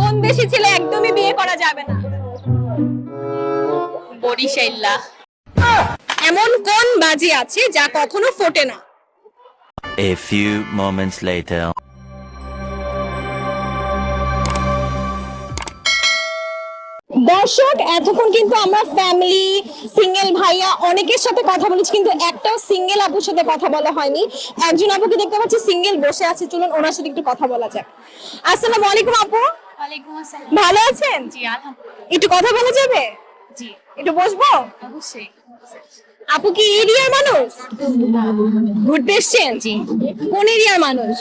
কোন দেশি ছেলে একদমই বিয়ে করা যাবে না? বরিশাইল্লা। এমন কোন বাজি আছে যা কখনো ফোটে না? A few moments later. দর্শক এতক্ষণ কিন্তু আমরা ফ্যামিলি সিঙ্গেল ভাইয়া অনেকের সাথে কথা বলেছি কিন্তু একটাও সিঙ্গেল আপুর সাথে কথা বলা হয়নি। একজন আপুকে দেখতে পাচ্ছি সিঙ্গেল বসে আছে। চলুন ওনার সাথে একটু কথা বলা যাক। আসসালামু আলাইকুম আপু। ওয়ালাইকুম আসসালাম। ভালো আছেন? জি আলহামদুলিল্লাহ। একটু কথা বলা যাবে? জি। একটু বসবো? অবশ্যই। আপু কি এরিয়ার মানুষ? ঘুরতে এসছেন? জি। কোন এরিয়ার মানুষ?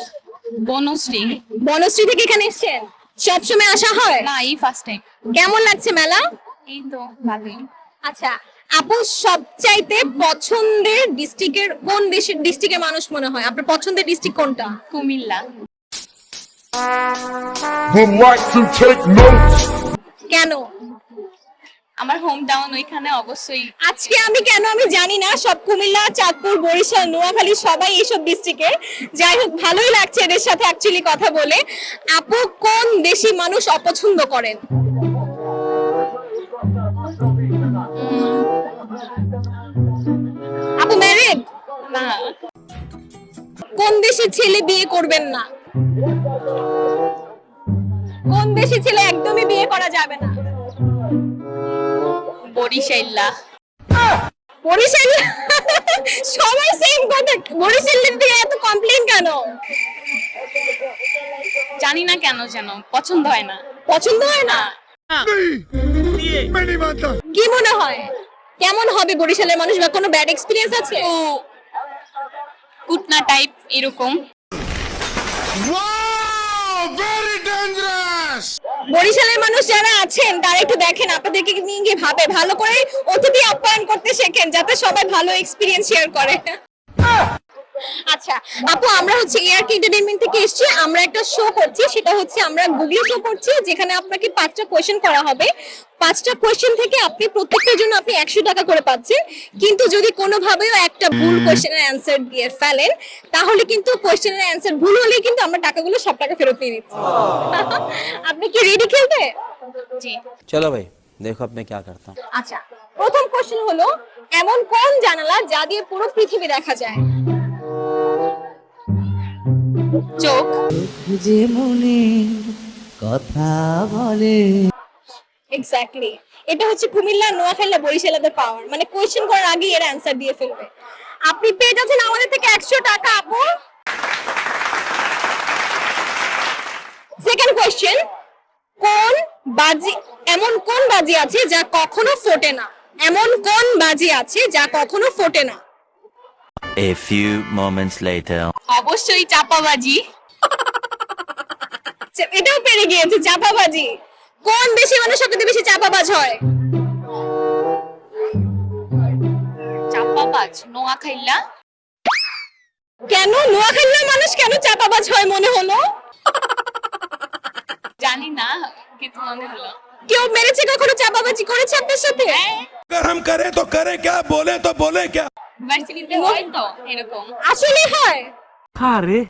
বনশ্রী। বনশ্রী থেকে এখানে এসছেন? সবসময় আসা হয়? না এই ফার্স্ট টাইম কেমন লাগছে মেলা? এই তো ভালোই। আচ্ছা আপু সবচাইতে পছন্দের ডিস্ট্রিক্টের কোন দেশের ডিস্ট্রিক্টের মানুষ মনে হয়? আপনার পছন্দের ডিস্ট্রিক্ট কোনটা? Comilla. Would like to take notes. কেন? আমার হোম টাউন ওইখানে অবশ্যই। আজকে আমি কেন আমি জানি না সব কুমিল্লা চাঁদপুর বরিশাল নোয়াখালী সবাই এইসব ডিস্ট্রিক্টের যাই হোক ভালোই লাগছে এদের সাথে অ্যাকচুয়ালি কথা বলে। আপু কোন দেশি মানুষ অপছন্দ করেন? আপু ম্যারেড না। কোন দেশি ছেলে বিয়ে করবেন না? কোন দেশি ছেলে একদমই বিয়ে করা যাবে না? বরিশাইল্লা। বরিশাল সবাই সেম কথা। বরিশালের দিকে এত কমপ্লেন কেন? জানি না কেন যেন। পছন্দ হয় না। পছন্দ হয় না? কি মনে হয়? কেমন হবে বরিশালের মানুষ বা কোনো ব্যাড এক্সপিরিয়েন্স আছে? ও। কুটনা টাইপ এরকম। বরিশালের মানুষ যারা আছেন, তারা একটু দেখেন, আপনাদেরকে নিয়ে ভাবে, ভালো করে অতিথি আপ্যায়ন করতে শেখেন, যাতে সবাই ভালো এক্সপিরিয়েন্স শেয়ার করে। আচ্ছা আপু আমরা হচ্ছে এয়ার এন্টারটেইনমেন্ট থেকে এসেছি। আমরা একটা শো করছি সেটা হচ্ছে আমরা গুগলি শো করছি যেখানে আপনাকে পাঁচটা কোয়েশ্চেন করা হবে। পাঁচটা কোয়েশ্চেন থেকে আপনি প্রত্যেকটার জন্য আপনি একশো টাকা করে পাচ্ছেন। কিন্তু যদি কোনোভাবেও একটা ভুল কোয়েশ্চেনের অ্যান্সার দিয়ে ফেলেন তাহলে কিন্তু কোয়েশ্চেনের অ্যান্সার ভুল হলে কিন্তু আমরা টাকাগুলো সব টাকা ফেরত দিয়ে দিচ্ছি। আপনি কি রেডি খেলতে? জি। চলো ভাই দেখো আপনি কি করতাম। আচ্ছা প্রথম কোশ্চেন হলো এমন কোন জানালা যা দিয়ে পুরো পৃথিবী দেখা যায়? চোখ। যে মনে কথা বলে। এক্স্যাক্টলি এটা হচ্ছে কুমিল্লা নোয়াখালী বরিশালাদের পাওয়ার মানে কোয়েশ্চেন করার আগে এর অ্যান্সার দিয়ে ফেলবে। আপনি পেয়ে যাচ্ছেন আমাদের থেকে একশো টাকা আপু। সেকেন্ড কোয়েশ্চেন কোন বাজি এমন কোন বাজি আছে যা কখনো ফোটে না? এমন কোন বাজি আছে যা কখনো ফোটে না? A few moments later. অবশ্যই চাপাবাজি। আচ্ছা, এটাও পেরে গিয়েছে চাপাবাজি। কোন দেশে মানে সবচেয়ে বেশি চাপাবাজ হয়? চাপাবাজ নোয়াখাইলা কেন? নোয়াখাইল্লা মানুষ কেন চাপাবাজ হয় মনে হলো? জানি না কিন্তু মনে হলো। কেউ মেরেছে কখনো চাপাবাজি করেছে আপনার সাথে? গরম করে তো করে কে বলে তো বলে কে ভার্সিটিতে হয় তো এরকম। আসলে হয়।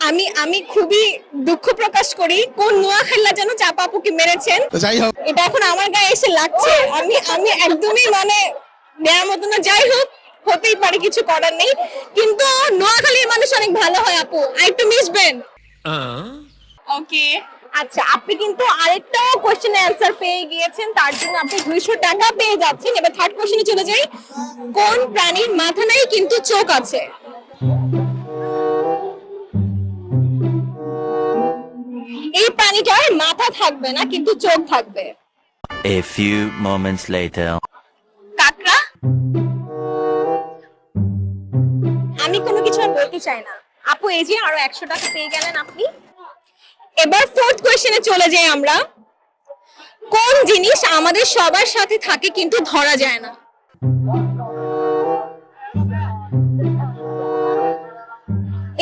আমি আমি খুবই দুঃখ প্রকাশ করি কোন নোয়াখালীরা যেন চাপা আপুকে মেরেছেন এটা এখন আমার গায়ে এসে লাগছে। আমি আমি একদমই মানে নেওয়ার মতো না। যাই হোক হতেই পারে কিছু করার নেই। কিন্তু নোয়াখালীর মানুষ অনেক ভালো হয় আপু। আর একটু মিশবেন। ওকে আচ্ছা আপনি কিন্তু আরেকটা কোশ্চেনের অ্যান্সার পেয়ে গিয়েছেন তার জন্য আপনি দুইশো টাকা পেয়ে যাচ্ছেন। এবার থার্ড কোশ্চেনে চলে যাই। কোন প্রাণীর মাথা নাই কিন্তু চোখ আছে? এই প্রাণীটার মাথা থাকবে না কিন্তু চোখ থাকবে। A few moments later. কাকড়া? আমি কোনো কিছু আর বলতে চাই না। আপু এই যে আরও একশো টাকা পেয়ে গেলেন আপনি। এবার ফোর্থ কোয়েশ্চেনে চলে যাই আমরা। কোন জিনিস আমাদের সবার সাথে থাকে কিন্তু ধরা যায় না?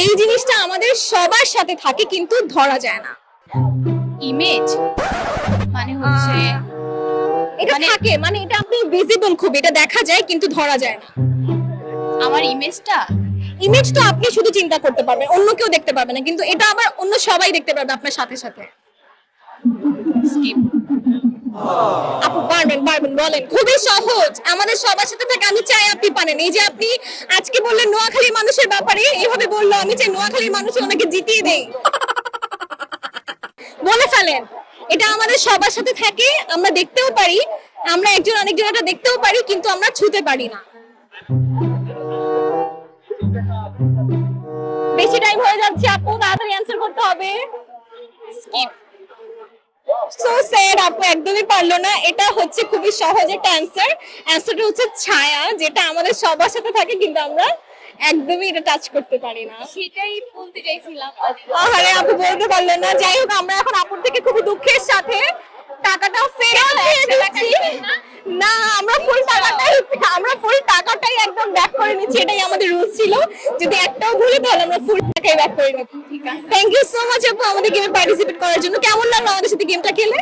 এই জিনিসটা আমাদের সবার সাথে থাকে কিন্তু ধরা যায় না। ইমেজ মানে হচ্ছে এটা থাকে মানে এটা আপনি ভিজিবল খুব এটা দেখা যায় কিন্তু ধরা যায় না। আমার ইমেজটা ইমেজ তো আপনি শুধু চিন্তা করতে পারবেন, অন্য কেউ দেখতে পারবে না, কিন্তু এটা আবার অন্য সবাই দেখতে পারবে আপনার সাথে সাথে। আপু, পারবেন পারবেন, বলেন। খুবই সহজ। আমাদের সবার সাথে থেকে, আমি চাই আপনি পারেন। এই যে আপনি আজকে বললেন নোয়াখালীর মানুষের ব্যাপারে এইভাবে বলল, আমি চাই নোয়াখালীর মানুষ ওনাকে জিতিয়ে দেই। বলে ফেলেন। এটা আমাদের সবার সাথে থাকে, আমরা দেখতেও পারি, আমরা একজন আরেকজন এটা দেখতেও পারি, কিন্তু আমরা ছুতে পারি না। টাইম হয়ে যাচ্ছে আপু তাড়াতাড়ি অ্যান্সার করতে হবে। স্কিপ সো স্যার আপু একদমই পারল না। এটা হচ্ছে খুবই সহজ একটা অ্যান্সার অ্যান্সারটা হচ্ছে ছায়া যেটা আমাদের সবার সাথে থাকে কিন্তু আমরা একদমই এটা টাচ করতে পারি না। সেটাই বলতে চাইছিলাম। আহারে আপু বলতে পারলেন না। যাই হোক আমরা এখন আপুর থেকে খুবই দুঃখের সাথে টাকাটা ফেরত দিয়ে দিচ্ছি না আমরা ফুল টাকাটাই আমরা ফুল টাকাটাই একদম ব্যাক করে নিচ্ছি এটাই আমাদের রুলস ছিল। যদি একটাও ভুলি তাহলে আমরা ফুল টাকাই ব্যাক করে নিচ্ছি থ্যাংক ইউ সো মাচ আপু আমাদের গেমে পার্টিসিপেট করার জন্য। কেমন লাগল আমাদের সাথে গেমটা খেলে?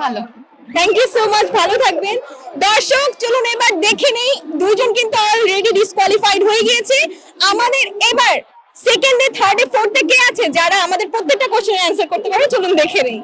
ভালো। থ্যাংক ইউ সো মাচ ভালো থাকবেন। দর্শক চলুন এবার দেখে নেই দুইজন কিন্তু অলরেডি ডিসকোয়ালিফাইড হয়ে গিয়েছে। আমাদের এবার সেকেন্ডে থার্ডে ফোর্থে কে আছে? যারা আমাদের প্রত্যেকটা কোশ্চেনের অ্যান্সার করতে পারে চলুন দেখে নেই।